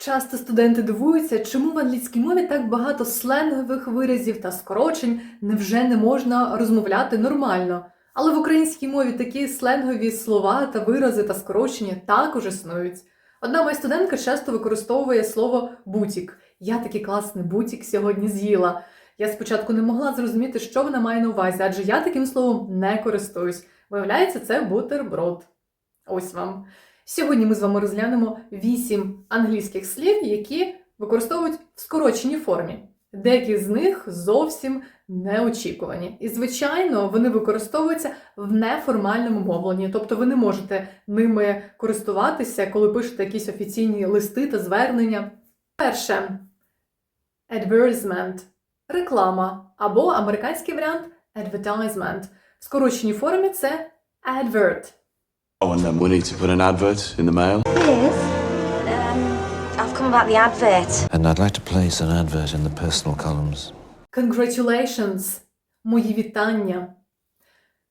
Часто студенти дивуються, чому в англійській мові так багато сленгових виразів та скорочень невже не можна розмовляти нормально. Але в українській мові такі сленгові слова та вирази та скорочення також існують. Одна моя студентка часто використовує слово бутік. Я такий класний бутік сьогодні з'їла. Я спочатку не могла зрозуміти, що вона має на увазі, адже я таким словом не користуюсь. Виявляється, це бутерброд. Ось вам. Сьогодні ми з вами розглянемо вісім англійських слів, які використовують в скороченій формі. Деякі з них зовсім неочікувані. І, звичайно, вони використовуються в неформальному мовленні, тобто ви не можете ними користуватися, коли пишете якісь офіційні листи та звернення. Перше advertisement – реклама або американський варіант advertisement. В скороченій формі це advert. Oh, and then we need to put an advert in the mail. Liz, um, I've come about the advert. And I'd like to place an advert in the personal columns. Congratulations! Мої вітання.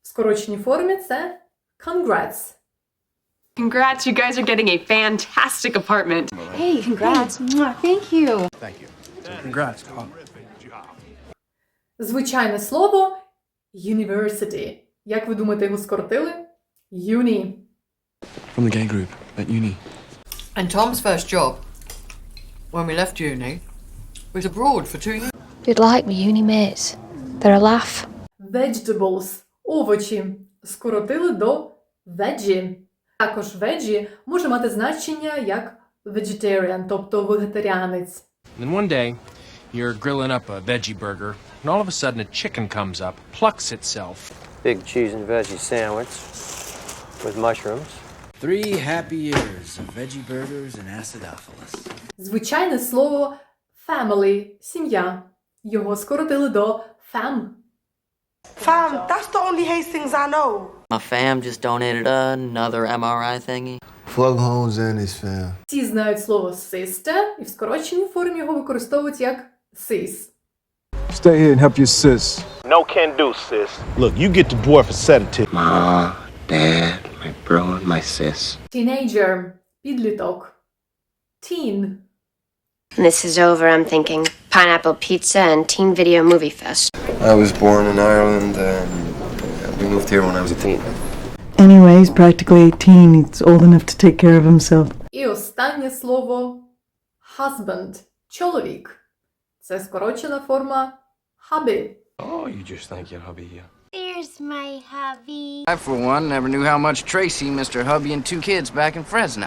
В скороченій формі це congrats. Congrats, you guys are getting a fantastic apartment. Hey, congrats. Mwah, Thank you. Звичайне слово university. Як ви думаєте, його скоротили? Uni. From the gay group at uni. And Tom's first job, when we left uni, was abroad for two years. You'd like my uni mates. They're a laugh. Vegetables – овочі. Скоротили до veggie. Також veggie може мати значення як vegetarian, тобто вегетаріанець. Then one day, you're grilling up a veggie burger, and all of a sudden a chicken comes up, plucks itself. big cheese and veggie sandwich with mushrooms. Three happy years of veggie burgers and acidophilus. Звичайне слово family – сім'я. Його скоротили до fam. Fam, that's the only Hastings I know. My fam just donated another MRI thingy. Plug holes in his fam. Всі знають слово sister, і в скороченій формі його використовують як sis. Stay here and help your sis. No can do, sis. Look, you get the dwarf a sedative. Ma, my sis. Teenager – підліток. Teen When this is over, I'm thinking pineapple pizza and teen video movie fest. I was born in Ireland and we moved here when I was a teen. Anyway, he's practically 18. He's old enough to take care of himself. І останнє слово husband – чоловік. Це скорочена форма hubby. Oh, you just think your hubby here. My hubby. I, for one, never knew how much Tracy, Mr. Hubby, and two kids back in Fresno.